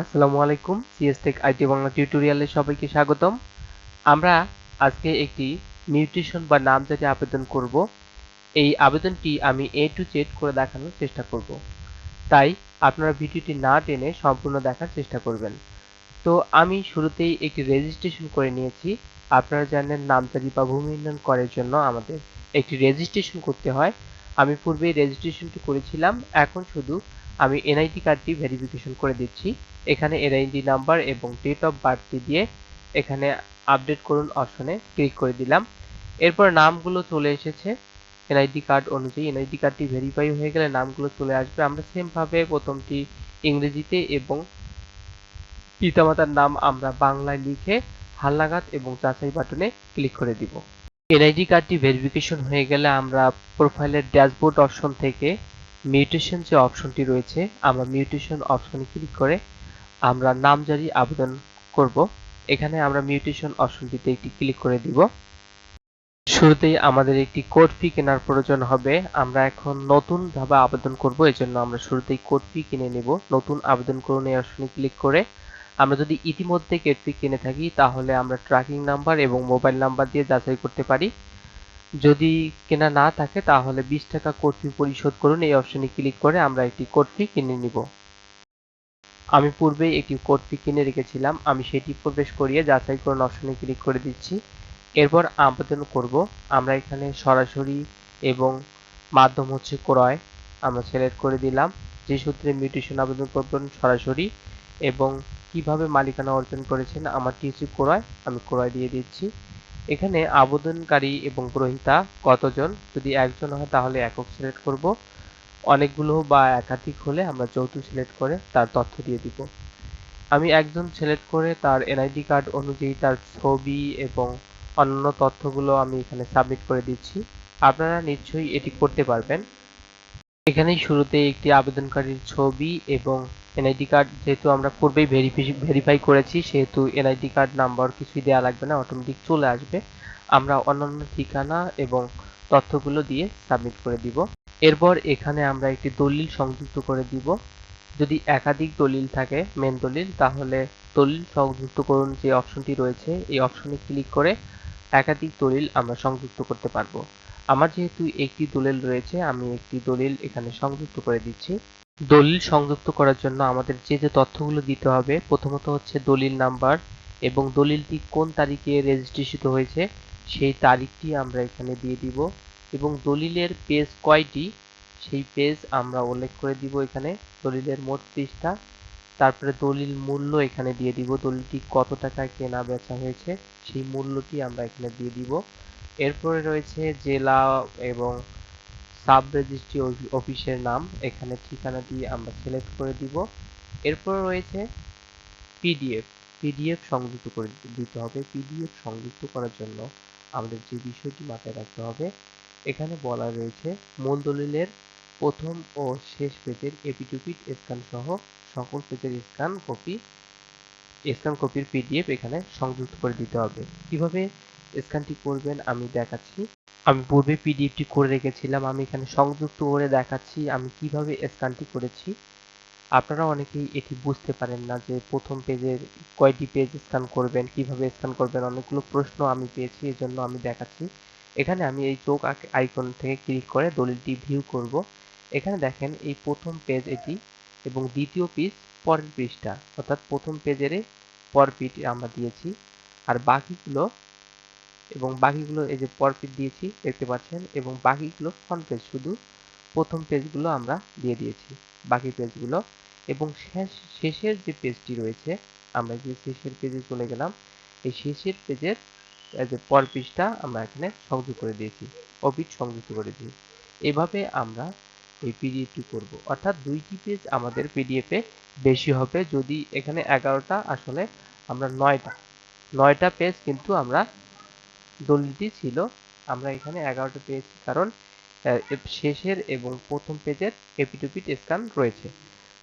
আসসালামু আলাইকুম CS take IT Bangla টিউটোরিয়ালে সবাইকে স্বাগতম। আমরা আজকে একটি মিউটেশন বা নামজারি আবেদন করব। এই আবেদনটি আমি এ টু জেড করে দেখানোর চেষ্টা করব। তাই আপনারা ভিডিওটি না টেনে সম্পূর্ণ দেখার চেষ্টা করবেন। তো আমি শুরুতেই একটি রেজিস্ট্রেশন করে নিয়েছি। আপনারা জানেন নামজারি বা ভূমি উন্নয়ন করার জন্য আমাদের একটি রেজিস্ট্রেশন করতে হয়। আমি পূর্বে রেজিস্ট্রেশনটি করেছিলাম, এখন শুধু আমি এনআইডি কার্ডটি ভেরিফিকেশন করে দিচ্ছি। এখানে এনআইডি নাম্বার এবং ডেট অফ বার্থটি দিয়ে এখানে আপডেট করুন অপশনে ক্লিক করে দিলাম। এরপর নামগুলো চলে এসেছে। এনআইডি কার্ড অনুযায়ী এনআইডি কার্ডটি ভেরিফাই হয়ে গেলে নামগুলো চলে আসবে। আমরা সেমভাবে প্রথমটি ইংরেজিতে এবং পিতামাতার নাম আমরা বাংলায় লিখে হালনাগাদ এবং যাচাই বাটনে ক্লিক করে দিব। এনআইডি কার্ডটি ভেরিফিকেশন হয়ে গেলে আমরা প্রোফাইলের ড্যাশবোর্ড অপশন থেকে মিউটেশন যে অপশনটি রয়েছে, আমরা মিউটেশন অপশনে ক্লিক করে আমরা নামজারি আবেদন করব। এখানে আমরা মিউটেশন অপশনটিতে একটি ক্লিক করে দিব। শুরুতেই আমাদের একটি কোড ফি কেনার প্রয়োজন হবে। আমরা এখন নতুন ভাবে আবেদন করব, এজন্য আমরা শুরুতেই কোড ফি কিনে নেব। নতুন আবেদন করুন এই অপশনে ক্লিক করে আমরা যদি ইতিমধ্যে কোড ফি কিনে থাকি, তাহলে আমরা ট্র্যাকিং নাম্বার এবং মোবাইল নাম্বার দিয়ে যাচাই করতে পারি। যদি কেনা না থাকে, তাহলে বিশ টাকা কোড ফি পরিশোধ করুন। এই অপশনে ক্লিক করে আমরা একটি কোড ফি কিনে নিব। আমি পূর্বেই একটি কোড ফি কিনে রেখেছিলাম, আমি সেটি প্রবেশ করিয়ে যাচাই করুন অপশনে ক্লিক করে দিচ্ছি। এরপর আবেদন করব। আমরা এখানে সরাসরি এবং মাধ্যম হচ্ছে ক্রয়, আমরা সিলেক্ট করে দিলাম। যে সূত্রে মিউটেশন আবেদন করবেন সরাসরি এবং কীভাবে মালিকানা অর্জন করেছেন, আমার হচ্ছে ক্রয়, আমি ক্রয় দিয়ে দিচ্ছি। এখানে আবেদনকারী এবং গ্রহীতা কতজন? যদি একজন হয় তাহলে একক সিলেক্ট করব। অনেকগুলো বা একাধিক হলে আমরা যৌথ সিলেক্ট করে তার তথ্য দিয়ে দিব। আমি একজন সিলেক্ট করে তার এনআইডি কার্ড অনুযায়ী তার ছবি এবং অন্যান্য তথ্যগুলো আমি এখানে সাবমিট করে দিচ্ছি। আপনারা নিশ্চয়ই এটি করতে পারবেন। এখানেই শুরুতে একটি আবেদনকারীর ছবি এবং এনআইডি কার্ড যেহেতু আমরা পূর্বেই ভেরিফাই করেছি, সেহেতু এনআইডি কার্ড নাম্বার কিছুই দেওয়া লাগবে না অটোমেটিক চলে আসবে। আমরা অন্যান্য ঠিকানা এবং তথ্যগুলো দিয়ে সাবমিট করে দিব। এরপর এখানে আমরা একটি দলিল সংযুক্ত করে দিব। যদি একাধিক দলিল থাকে মেন দলিল, তাহলে দলিল সংযুক্ত করুন যে অপশনটি রয়েছে। এই অপশনে ক্লিক করে একাধিক দলিল আমরা সংযুক্ত করতে পারব। আমার যেহেতু একটি দলিল রয়েছে, আমি একটি দলিল এখানে সংযুক্ত করে দিচ্ছি। দলিল সংযুক্ত করার জন্য আমাদের যে যে তথ্যগুলো দিতে হবে, প্রথমত হচ্ছে দলিল নাম্বার এবং দলিলটি কোন তারিখে রেজিস্ট্রেশন হয়েছে, সেই তারিখটি আমরা এখানে দিয়ে দিব। এবং দলিলের পেজ কয়টি? সেই পেজ আমরা উল্লেখ করে দিব এখানে, দলিলের মোট পৃষ্ঠা। তারপরে দলিল মূল্য এখানে দিয়ে দিব। দলিলটি কত টাকায় কেনা বেচা হয়েছে, সেই মূল্যটি আমরা এখানে দিয়ে দিব। এরপরে রয়েছে জেলা এবং সাব রেজিস্ট্রি অফিসের নাম। এখানে ঠিকানা দিয়ে আমরা সিলেক্ট করে দিব। এরপর রয়েছে পিডিএফ পিডিএফ সংযুক্ত করে দিতে হবে। পিডিএফ সংযুক্ত করার জন্য আমাদের যে বিষয়টি মাথায় রাখতে হবে এখানে বলা রয়েছে মূল দলিলের প্রথম ও শেষ পেজের এপিটুপিট স্ক্যান সহ সকল পেজের স্ক্যান কপি, স্ক্যান কপির পিডিএফ এখানে সংযুক্ত করে দিতে হবে। কীভাবে স্ক্যানটি করবেন আমি দেখাচ্ছি। আমি পূর্বে পিডিএফটি করে রেখেছিলাম, আমি এখানে সংযুক্ত করে দেখাচ্ছি আমি কীভাবে স্ক্যানটি করেছি। আপনারা অনেকেই এটি বুঝতে পারেন না যে প্রথম পেজের কয়টি পেজ স্ক্যান করবেন, কীভাবে স্ক্যান করবেন, অনেকগুলো প্রশ্ন আমি পেয়েছি, এজন্য আমি দেখাচ্ছি। এখানে আমি এই চোখ আইকন থেকে ক্লিক করে দলিলটি ভিউ করব। এখানে দেখেন এই প্রথম পেজ এটি এবং দ্বিতীয় পেজ পরের পৃষ্ঠা অর্থাৎ প্রথম পেজের পর পিট আমরা দিয়েছি। আর বাকিগুলো এবং বাকিগুলো এই যে পর পিট দিয়েছি, দেখতে পাচ্ছেন? এবং বাকিগুলো ফ্রন্ট পেজ শুধু প্রথম পেজগুলো আমরা দিয়ে দিয়েছি, বাকি পেজগুলো এবং শেষ শেষের যে পেজটি রয়েছে, আমরা যে শেষের পেজে চলে গেলাম, এই শেষের পেজের যে পর পৃষ্ঠা আমরা এখানে সংযুক্ত করে দিয়েছি অপিট সংযুক্ত করে দিই এভাবে আমরা এই পিডিএফটি করব। অর্থাৎ দুইটি পেজ আমাদের পিডিএফে বেশি হবে। যদি এখানে এগারোটা, আসলে আমরা নয়টা। নয়টা পেজ কিন্তু আমরা দলিলটি ছিল, আমরা এখানে এগারোটা পেয়েছি কারণ শেষের এবং প্রথম পেজের এপিটুপিট স্ক্যান রয়েছে।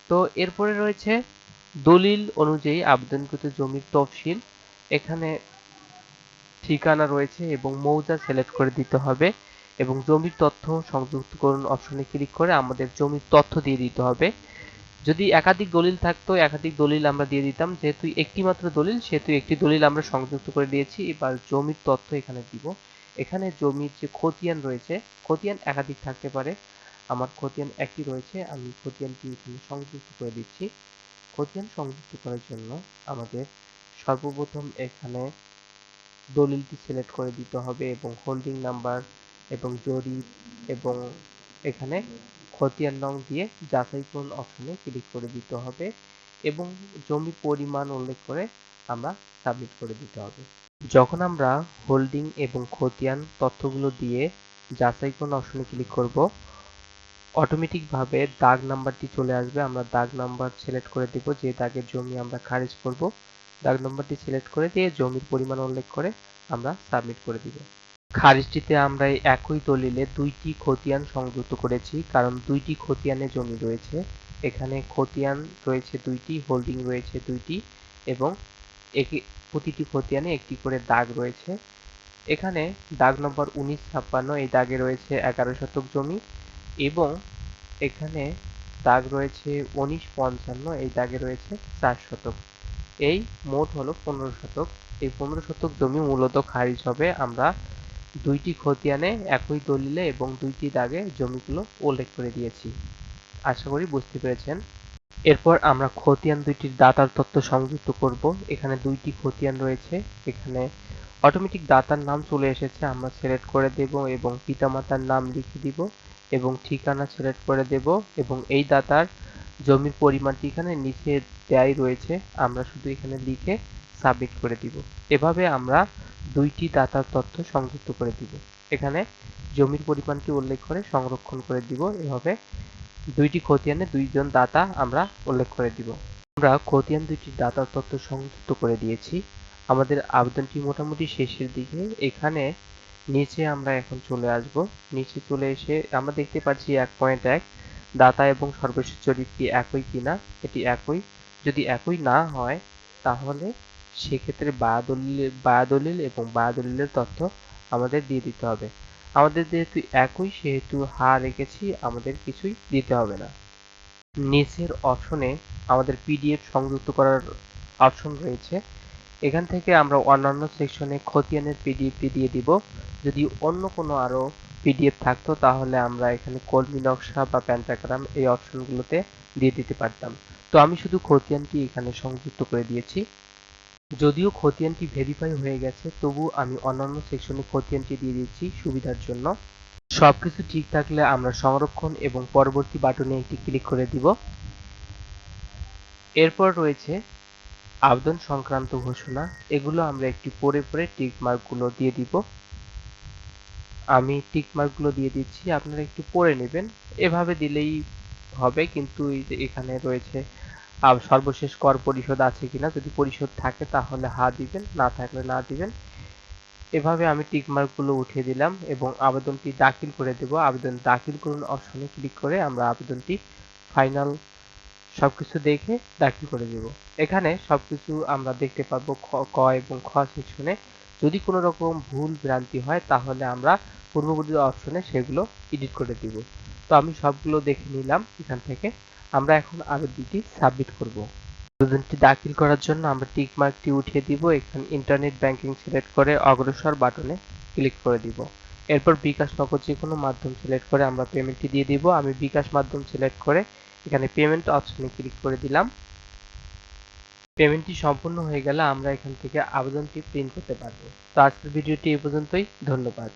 তো এরপরে রয়েছে দলিল অনুযায়ী আবেদনকৃত জমির তফসিল। এখানে ঠিকানা রয়েছে এবং মৌজা সিলেক্ট করে দিতে হবে এবং জমির তথ্য সংযুক্ত করুন অপশনে ক্লিক করে আমাদের জমির তথ্য দিয়ে দিতে হবে। যদি একাধিক দলিল থাকতো, একাধিক দলিল আমরা দিয়ে দিতাম। যেহেতু একটি মাত্র দলিল, সেহেতু একটি দলিল আমরা সংযুক্ত করে দিয়েছি। এবার জমির তথ্য এখানে দিব। এখানে জমির যে খতিয়ান রয়েছে, খতিয়ান একাধিক থাকতে পারে। আমার খতিয়ান একটি রয়েছে, আমি খতিয়ানটি এখানে সংযুক্ত করে দিচ্ছি। খতিয়ান সংযুক্ত করার জন্য আমাদের সর্বপ্রথম এখানে দলিলটি সিলেক্ট করে দিতে হবে এবং হোল্ডিং নাম্বার এবং জরিপ এবং এখানে খতিয়ান নং দিয়ে যাচাই করুন অপশনে ক্লিক করে দিতে হবে এবং জমি পরিমাণ উল্লেখ করে আমরা সাবমিট করে দিতে হবে। যখন আমরা হোল্ডিং এবং খতিয়ান তথ্যগুলো দিয়ে যাচাই করুন অপশনে ক্লিক করব অটোমেটিকভাবে দাগ নাম্বারটি চলে আসবে। আমরা দাগ নাম্বার সিলেক্ট করে দেব, যে দাগের জমি আমরা খারিজ করব। দাগ নম্বরটি সিলেক্ট করে দিয়ে জমির পরিমাণ উল্লেখ করে আমরা সাবমিট করে দিব। খারিজটিতে আমরা এই একই দলিলে দুইটি খতিয়ান সংযুক্ত করেছি, কারণ দুইটি খতিয়ানে জমি রয়েছে। এখানে খতিয়ান রয়েছে দুইটি হোল্ডিং রয়েছে দুইটি এবং প্রতিটি খতিয়ানে একটি করে দাগ রয়েছে। এখানে দাগ নম্বর উনিশ ছাপ্পান্ন, এই দাগে রয়েছে এগারো শতক জমি এবং এখানে দাগ রয়েছে উনিশ পঞ্চান্ন, এই দাগে রয়েছে চার শতক। এই মোট হলো পনেরো শতক। এই পনেরো শতক জমি মূলত খারিজ হবে আমরা দুইটি খতিয়ানে, একই দলিলে এবং দুইটি দাগে জমিগুলো উল্লেখ করে দিয়েছি। আশা করি বুঝতে পেরেছেন। এরপর আমরা খতিয়ান দুইটির দাতার তথ্য সংযুক্ত করব। এখানে দুইটি খতিয়ান রয়েছে। এখানে অটোমেটিক দাতার নাম চলে এসেছে, আমরা সিলেক্ট করে দেব এবং পিতামাতার নাম লিখে দিব এবং ঠিকানা সিলেক্ট করে দেব এবং এই দাতার জমির পরিমাণটি এখানে নিচে দেয়াই রয়েছে, আমরা শুধু এখানে লিখে সাবমিট করে দিব। এভাবে আমরা দুইটি দাতার তথ্য সংযুক্ত করে দিব। এখানে জমির পরিমাণটি উল্লেখ করে সংরক্ষণ করে দিব। এভাবে দুইটি খতিয়ানে দুইজন দাতা আমরা উল্লেখ করে দিব। আমরা খতিয়ান দুইটি দাতার তথ্য সংযুক্ত করে দিয়েছি। আমাদের আবেদনটি মোটামুটি শেষের দিকে। এখানে নিচে আমরা এখন চলে আসব। নিচে চলে এসে আমরা দেখতে পাচ্ছি এক পয়েন্ট এক। দাতা এবং সর্বশেষ জরিপটি একই কিনা? এটি একই। যদি একই না হয়, তাহলে সেক্ষেত্রে বায়াদলিল বায়াদলিল এবং বায়াদলিলের তথ্য আমাদের দিয়ে দিতে হবে। আমাদের যেহেতু একই, সেহেতু হা রেখেছি, আমাদের কিছুই দিতে হবে না। নিচের অপশনে আমাদের পিডিএফ সংযুক্ত করার অপশন রয়েছে। এখান থেকে আমরা অন্যান্য সেকশনে খতিয়ানের পিডিএফটি দিয়ে দিব। যদি অন্য কোনো আরও পিডিএফ থাকতো, তাহলে আমরা এখানে কলমি নকশা বা প্যান্টাগ্রাম এই অপশনগুলোতে দিয়ে দিতে পারতাম। তো আমি শুধু খতিয়ানটি এখানে সংযুক্ত করে দিয়েছি। যদিও খতিয়ানটি ভেরিফাই হয়ে গেছে, তবু আমি অন্যান্য সেকশনে খতিয়ানটি দিয়ে দিচ্ছি সুবিধার জন্য। সবকিছু ঠিক থাকলে আমরা সংরক্ষণ এবং পরবর্তী বাটনে একটি ক্লিক করে দিব। এরপর রয়েছে আবেদন সংক্রান্ত ঘোষণা। এগুলো আমরা একটি পরে পরে টিক মার্কগুলো দিয়ে দিব। আমি টিক মার্কগুলো দিয়ে দিচ্ছি, আপনারা একটু পড়ে নেবেন। এভাবে দিলেই হবে, কিন্তু এখানে রয়েছে সর্বশেষ কর পরিশোধ আছে কিনা, যদি পরিশোধ থাকে তাহলে হা দিবেন, না থাকলে না দিবেন। এভাবে আমি টিক মার্কগুলো উঠিয়ে দিলাম এবং আবেদনটি দাখিল করে দেব। আবেদন দাখিল করুন অপশনে ক্লিক করে আমরা আবেদনটি ফাইনাল সবকিছু দেখে দাখিল করে দেব। এখানে সবকিছু আমরা দেখতে পাবো ক এবং খ সেকশনে। যদি কোনো রকম ভুল ভ্রান্তি হয়, তাহলে আমরা পূর্ববর্তী অপশনে সেগুলো এডিট করে দিব। তো আমি সবগুলো দেখে নিলাম এখান থেকে। আমরা এখন আবেদনটি সাবমিট করব। আবেদনটি দাখিল করার জন্য আমরা টিক মার্কটি উঠিয়ে দিব। এখানে ইন্টারনেট ব্যাংকিং সিলেক্ট করে অগ্রসর বাটনে ক্লিক করে দিব। এরপর বিকাশ নগদ যে কোনো মাধ্যম সিলেক্ট করে আমরা পেমেন্টটি দিয়ে দিব। আমি বিকাশ মাধ্যম সিলেক্ট করে এখানে পেমেন্ট অপশনে ক্লিক করে দিলাম। পেমেন্টটি সম্পূর্ণ হয়ে গেলে আমরা এখান থেকে আবেদনটি প্রিন্ট করতে পারব। তো আজকের ভিডিওটি এই পর্যন্তই। ধন্যবাদ।